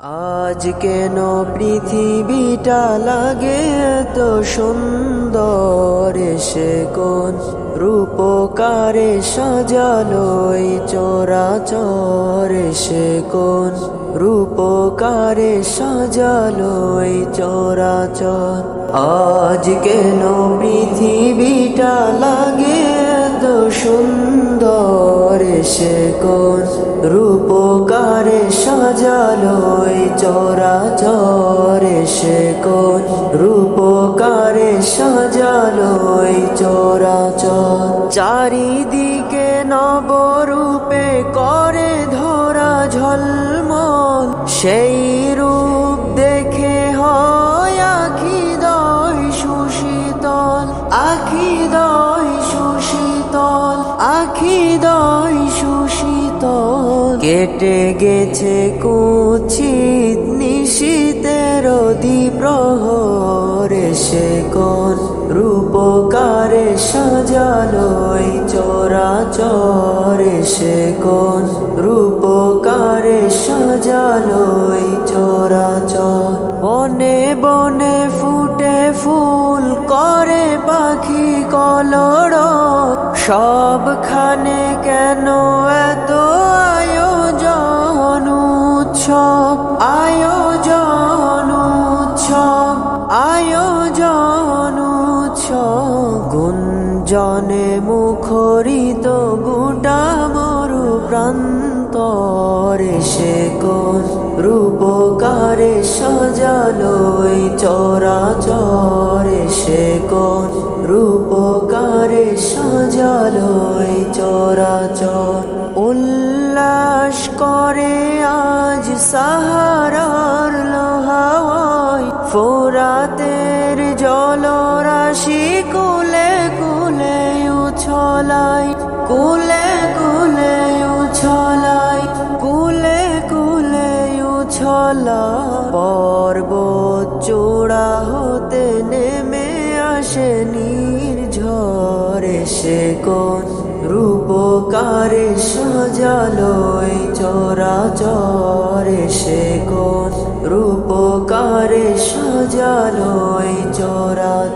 আজ কেন পৃথিবীটা লাগে এত সুন্দর? সে কোন রূপকারে সাজালো এই চরাচর? সে কোন রূপকারে সাজালো এই চরাচর? আজ কেন পৃথিবীটা লাগে এত সুন্দর? সে কোন রূপকারে এই চরাচর সে কোন রূপকারে এই চরাচর চারিদিকে নবরূপে করে ধরা ঝলমল। সেই রূপ দেখে হয় আখি দয় সুশীতল। আখি দয় সুশীতল, আখি দয় কেটে গেছে কুচিত নিশীতের প্রহর সে কোন রূপকারে সাজালো এই চরাচর। সে কোন রূপকারে সাজালো এই চরাচর। বনে বনে ফুটে ফুল করে পাখি কলর সবখানে কেন এত উৎসব আয়োজন উৎসব আয়োজন উৎসব। গুঞ্জনে মুখরিত গোটা মরু প্রান্তরে সে রূপকারে সাজালো এই সাহারার লোহাওয়ায় ফোরাতের জলরাশি কুলে কুলে উছলাই কুলে কুলে উছলাই কুলে কুলে উছলা। পর্বত চূড়া হতে নেমে আসে নির্ঝরে সে কোন রূপকারে সাজালো চরাচরে।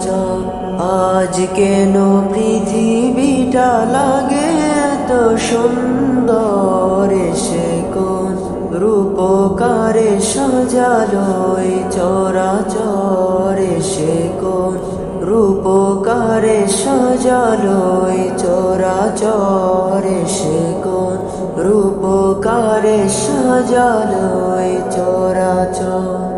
চরাচর আজ কেন পৃথিবীটা লাগে এত সুন্দর? সে কোন রূপকারে এই চরাচরে? সে কোন রূপকারে এই চরাচরে? সে কোন রূপকারে এই চর